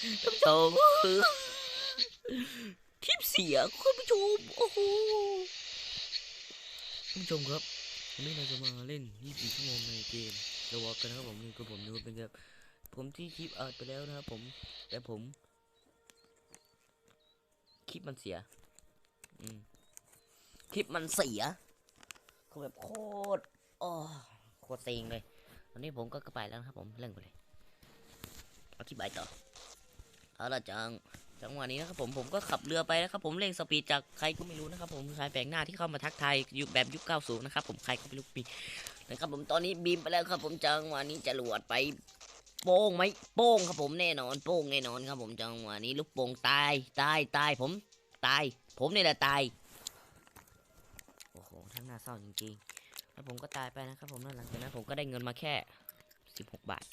คลิปเสียคุณผู้ชมโอ้โหคุณผู้ชมครับวันนี้เราจะมาเล่น 24 ชั่วโมงในเกม The Walk กันนะครับผมนี่คือผมนูเป็นครับผมที่คลิปอัดไปแล้วนะครับผม แต่ผม คลิปมันเสีย อืม คลิปมันเสียคือแบบโคตรอ๋อโคตรเซ็งเลยตอนนี้ผมก็กระไปแล้วนะครับผมเล่นไปเลยอธิบายต่อ เอาละจัง จังหวะนี้นะครับผม ผมก็ขับเรือไปนะครับผมเร่งสปีดจากใครก็ไม่รู้นะครับผมชายแปลกหน้าที่เข้ามาทักทายยุคแบบยุค90นะครับผมใครก็ไม่รู้ปีนะครับผมตอนนี้บีมไปแล้วครับผมจังหวะนี้จรวดไปโป้งไหมโป้งครับผมแน่นอนโป้งแน่นอนครับผมจังหวะนี้ลูกโป่งตายตายตายผมตาย ผมนี่แหละตายโอ้โหทั้งน่าเศร้าจริงๆแล้วผมก็ตายไปนะครับผมแล้วหลังจากนั้นผมก็ได้เงินมาแค่ 16 บาท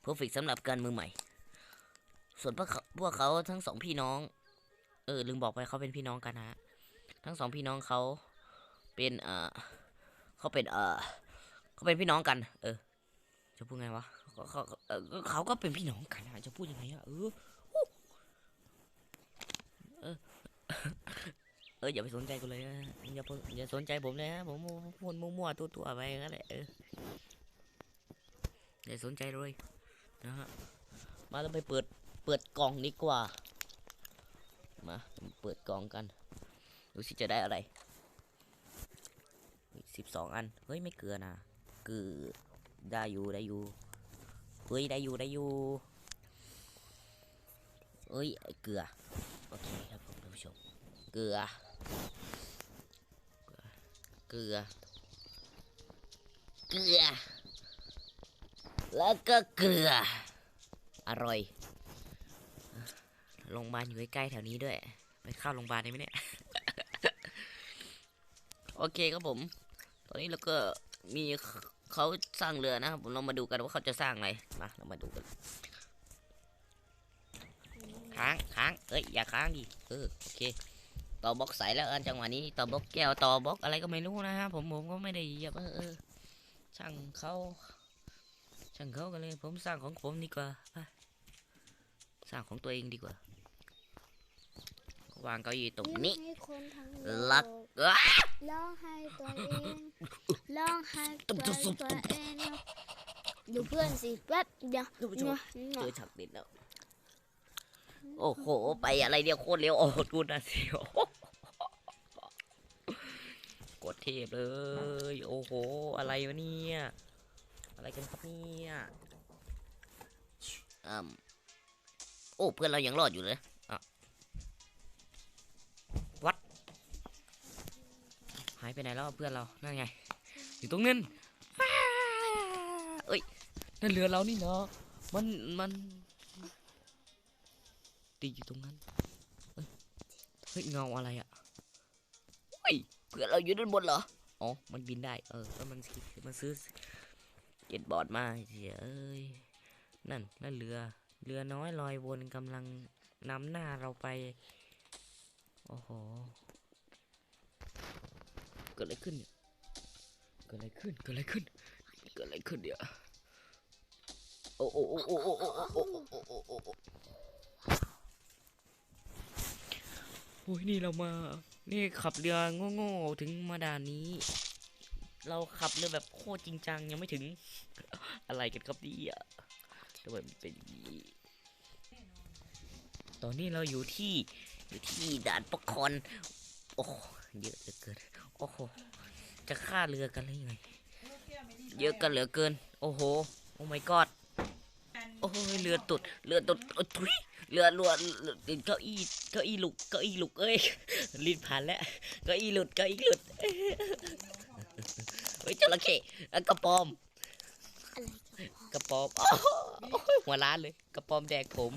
เพอร์เฟกสำหรับการมือใหม่ ส่วนพวกเขาพวกเขาทั้งสองพี่น้อง เออลืมบอกไปเขาเป็นพี่น้องกันนะฮะ ทั้งสองพี่น้องเขาเป็นเออเขาเป็นเออเขาเป็นพี่น้องกัน เออ จะพูดไงวะเขาเขาเขาก็เป็นพี่น้องกันนะจะพูดยังไงอะเออเออเอออย่าไปสนใจกูเลยนะอย่าอย่าสนใจผมเลยนะผมพูดมั่วๆตัวๆไปงั้นแหละเอออย่าสนใจเลยนะฮะมาเราไปเปิด เปิดกล่องดีกว่า มาเปิดกล่องกัน ดูสิจะได้อะไรสิบสองอัน เฮ้ยไม่เกลือนะเกลือ ได้อยู่ได้อยู่ เฮ้ยได้อยู่ได้อยู่ เอ้ยเกลือ โอเคครับผมท่านผู้ชม เกลือ เกลือ เกลือ แล้วก็เกลือ อร่อย โรงพยาบาลอยู่ใกล้ๆแถวนี้ด้วย ไปเข้าโรงพยาบาลได้ไหมเนี่ย โอเคครับผม ตอนนี้เราก็มีเขาสร้างเรือนะครับผมเรามาดูกันว่าเขาจะสร้างอะไร มาเรามาดูกัน ค้างค้างเอ้ยอย่าค้างดิ เออโอเค ต่อบล็อกใสแล้วอันจังหวะนี้ต่อบล็อกแก้วต่อบล็อกอะไรก็ไม่รู้นะครับผมผมก็ไม่ได้เหยียบเออเออช่างเขาช่างเขากันเลย ผมสร้างของผมดีกว่าไปสร้างของตัวเองดีกว่า วางเก้าอี้ตรงนี้ให้คนทั้งโลักกอ้าร้องไห้ตัวเองร้องไห้ตัวตัวเองดูเพื่อนสิแป๊บเดียวท่านผู้ชมเนาะเจอฉากติดแล้วโอ้โห ไปอะไรเดียวโคตรเร็วโอ้กูน่าเสียวกดเทพเลย โอ้โห อะไรวะเนี่ย อะไรกันครับเนี่ยอืมโอ้ เพื่อนเรายังรอดอยู่เลยายไปไหนแล้วเพื่อนเรา นั่นไง อยู่ตรงนั้นเอ้ย นั่นเรือเรานี่เนาะ มัน มันติดอยู่ตรงนั้น เฮ้ย เงาอะไรอะเฮ้ย เพื่อนเราอยู่ด้านบนเหรอ อ๋อ มันบินได้ เออแล้วมันมันซื้อเก็ตบอร์ดมาเสียเอ้ยนั่น นั่นเรือ เรือน้อยลอยวนกำลังนำหน้าเราไป โอ้โห เกิดอะไรขึ้นเนี่ย เกิดอะไรขึ้น เกิดอะไรขึ้น เกิดอะไรขึ้นเนี่ยโอ้โอ้โอ้โอ้โอ้โอ้โอ้โอ้โอ้โอ้โอ้โอ้ยนี่เรามา นี่ขับเรือโง่ๆถึงมาด่านนี้ เราขับเรือแบบโคตรจริงจังยังไม่ถึง อะไรกันครับเนี่ยทำไมมันเป็นอย่างนี้ตอนนี้เราอยู่ที่อยู่ที่ด่านปกคอนโอ้เยอะเหลือเกิน โอ้โห จะฆ่าเรือกันเลยงไงเยอะกันเหลือเกิน โอ้โห โอ้ my god โอ้ยเรือตุด เรือตุดโอ้ยทุยเรือเรือเรือเก้าอี้ เก้าอี้หลุกเก้าอี้หลุกเอ้ยลิ้นผ่านแล้ว เก้าอี้หลุด เก้าอี้หลุดเฮ้ยจระเข้อะกระปอมอะไรกันกระปอมโอ้โหหัวล้านเลย กระปอมแดกผม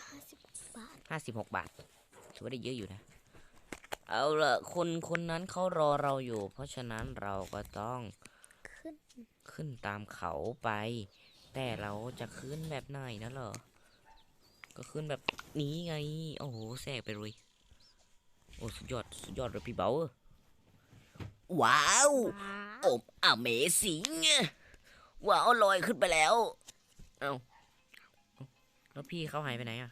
ห้าสิบบาท ห้าสิบหกบาท ถือว่าได้เยอะอยู่นะ เอาละคนคนนั้นเขารอเราอยู่ เพราะฉะนั้นเราก็ต้องขึ้นขึ้นตามเขาไป แต่เราจะขึ้นแบบไหนนะเหรอ ก็ขึ้นแบบนี้ไง โอ้โหแทรกไปเลยโอ้สุดยอดสุดยอดเลยพี่เบาเออว้าวอบอเมซิงว้าวลอยขึ้นไปแล้ว เอ้าเอ้าแล้วพี่เขาหายไปไหนอะ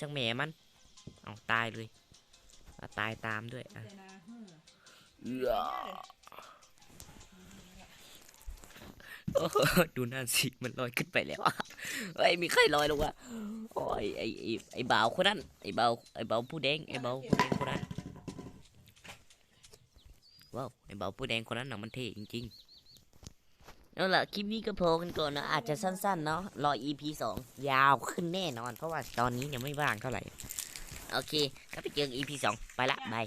จังแหมมัน เอาตายเลยอะตายตามด้วยอะเอื้อโอ้โหดูนั่นสิ มันลอยขึ้นไปแล้วไอ้มีใครลอยลงวะโอ้ยไอไอไอบ่าวคนนั้น ไอบ่าวไอบ่าวผู้แดง ไอบ่าวผู้แดงคนนั้น ว้าว ไอบ่าวผู้แดงคนนั้นน่ะมันเท่จริงๆ เอาล่ะ คลิปนี้ก็พอกันก่อนนะ อาจจะสั้นๆเนาะ รอ EP สองยาวขึ้นแน่นอน เพราะว่าตอนนี้ยังไม่ว่างเท่าไหร่ โอเค ก็ไปเจอกัน EP สองไปละบาย